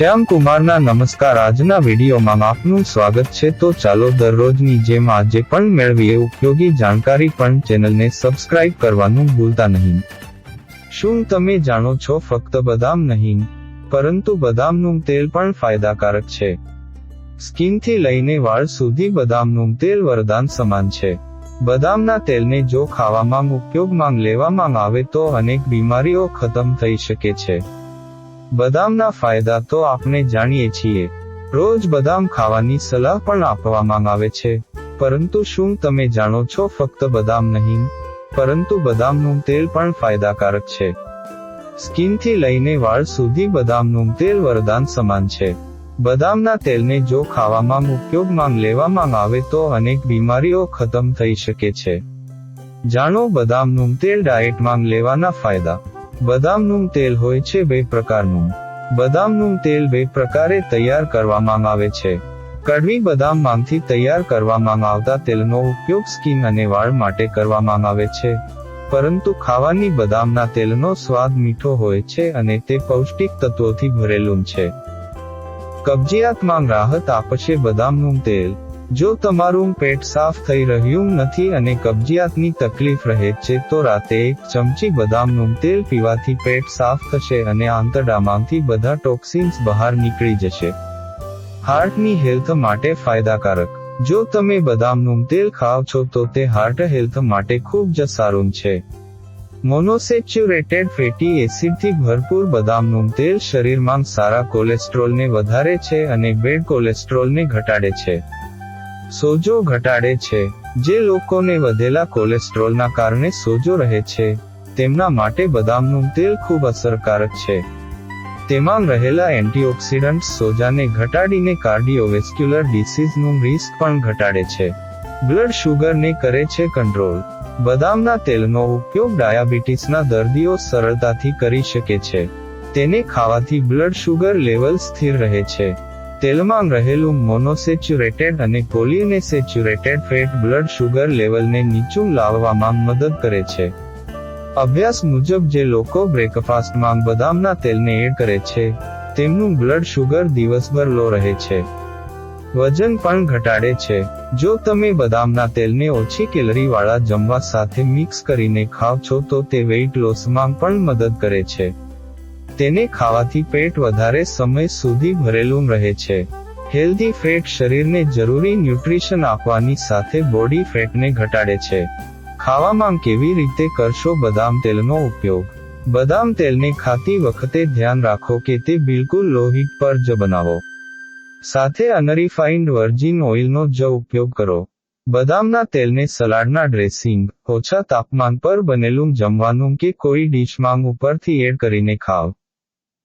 શ્યામ કુમારના નમસ્કાર આજના વિડીયોમાં આપનું સ્વાગત છે. તો ચાલો દરરોજની જેમ આજે પણ મેળવીએ ઉપયોગી જાણકારી પણ ચેનલને સબસ્ક્રાઇબ કરવાનું ભૂલતા નહીં. શું તમે જાણો છો ફક્ત બદામ નહીં, પરંતુ બદામનું તેલ પણ ફાયદાકારક છે. સ્કિનથી લઈને વાળ સુધી બદામનું તેલ વરદાન સમાન છે. બદામના તેલને જો ખાવામાં ઉપયોગમાં લેવામાં આવે તો અનેક બીમારીઓ ખતમ થઈ શકે છે. બદામના ફાયદા તો આપણે જાણીએ છીએ. રોજ બદામ ખાવાની સલાહ પણ આપવામાં આવે છે. પરંતુ શું તમે જાણો છો ફક્ત બદામ નહીં? પરંતુ બદામનું તેલ પણ ફાયદાકારક છે. સ્કિનથી લઈને વાળ સુધી બદામનું તેલ વરદાન સમાન છે. બદામના તેલને જો ખાવામાં ઉપયોગમાં લેવામાં આવે તો અનેક બીમારીઓ ખતમ થઈ શકે છે. જાણો બદામનું તેલ ડાયટમાં લેવાના ફાયદા. બદામનું તેલ હોય છે બે પ્રકારનું. બદામનું તેલ બે પ્રકારે તૈયાર કરવામાં આવે છે. કડવી બદામમાંથી તૈયાર કરવામાં આવતા તેલનો ઉપયોગ સ્કિન અને વાળ માટે કરવામાં આવે છે. પરંતુ ખાવાની બદામના તેલનો સ્વાદ મીઠો હોય છે અને તે પૌષ્ટિક તત્વોથી ભરેલું છે. કબજિયાતમાં રાહત આપશે બદામનું તેલ. જો તમારું પેટ સાફ થઈ રહ્યું નથી અને કબજિયાતની તકલીફ રહે છે, તો રાતે એક ચમચી બદામનું તેલ પીવાથી પેટ સાફ થશે અને આંતરડામાંથી બધા ટોક્સિન્સ બહાર નીકળી જશે. હાર્ટની હેલ્થ માટે ફાયદાકારક. જો તમે બદામનું તેલ ખાવ છો, તો તે હાર્ટ હેલ્થ માટે ખૂબ જ સારું છે. મોનોસેચ્યુરેટેડ ફેટી એસિડથી ભરપૂર બદામનું તેલ શરીરમાં સારા કોલેસ્ટ્રોલને વધારે છે અને બેડ કોલેસ્ટ્રોલને ઘટાડે છે. સોજો ઘટાડે છે. જે લોકોને વધેલા કોલેસ્ટ્રોલના કારણે સોજો રહે છે, તેમના માટે બદામનું તેલ ખૂબ અસરકારક છે. તેમાં રહેલા એન્ટીઓક્સિડન્ટ્સ સોજાને ઘટાડીને કાર્ડિયોવેસ્ક્યુલર ડિસીઝનું રિસ્ક પણ ઘટાડે છે. બ્લડ શુગરને કરે છે કંટ્રોલ. બદામના તેલનો ઉપયોગ ડાયાબિટીસના દર્દીઓ સરળતાથી કરી શકે છે. તેને ખાવાથી બ્લડ શુગર લેવલ સ્થિર રહે છે. તેલમાં રહેલું મોનોસેચ્યુરેટેડ અને પોલિનેસેચ્યુરેટેડ ફેટ બ્લડ શુગર લેવલને નીચું લાવવામાં મદદ કરે છે. અભ્યાસ મુજબ જે લોકો બ્રેકફાસ્ટમાં બદામના તેલને એડ કરે છે, તેમનું બ્લડ શુગર દિવસભર લો રહે છે. વજન પણ ઘટાડે છે. જો તમે બદામના તેલને ઓછી કેલરીવાળા જમવા સાથે મિક્સ કરીને ખાવ છો તો તે વેઇટ લોસમાં પણ મદદ કરે છે. તેને ખાવાથી પેટ વધારે સમય સુધી ભરેલું રહે છે. હેલ્ધી ફેટ શરીરને જરૂરી ન્યુટ્રિશન આપવાની સાથે બોડી ફેટને ઘટાડે છે. ખાવામાં કેવી રીતે કરશો બદામ તેલનો ઉપયોગ? બદામ તેલને ખાતી વખતે ધ્યાન રાખો કે તે બિલકુલ લો હીટ પર જ બનાવો. સાથે અનરિફાઇન્ડ વર્જિન ઓઇલનો જ ઉપયોગ કરો. બદામના તેલને સલાડના ડ્રેસિંગ, ઓછા તાપમાન પર બનેલું જમવાનું કે કોઈ ડીશમાં ઉપરથી એડ કરીને ખાવ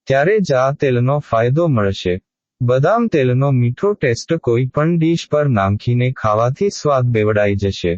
ત્યારે જ આ તેલનો ફાયદો મળશે. બદામ તેલનો મીઠો ટેસ્ટ કોઈ પણ ડીશ પર નાંખીને ખાવાથી સ્વાદ બેવડાઈ જશે.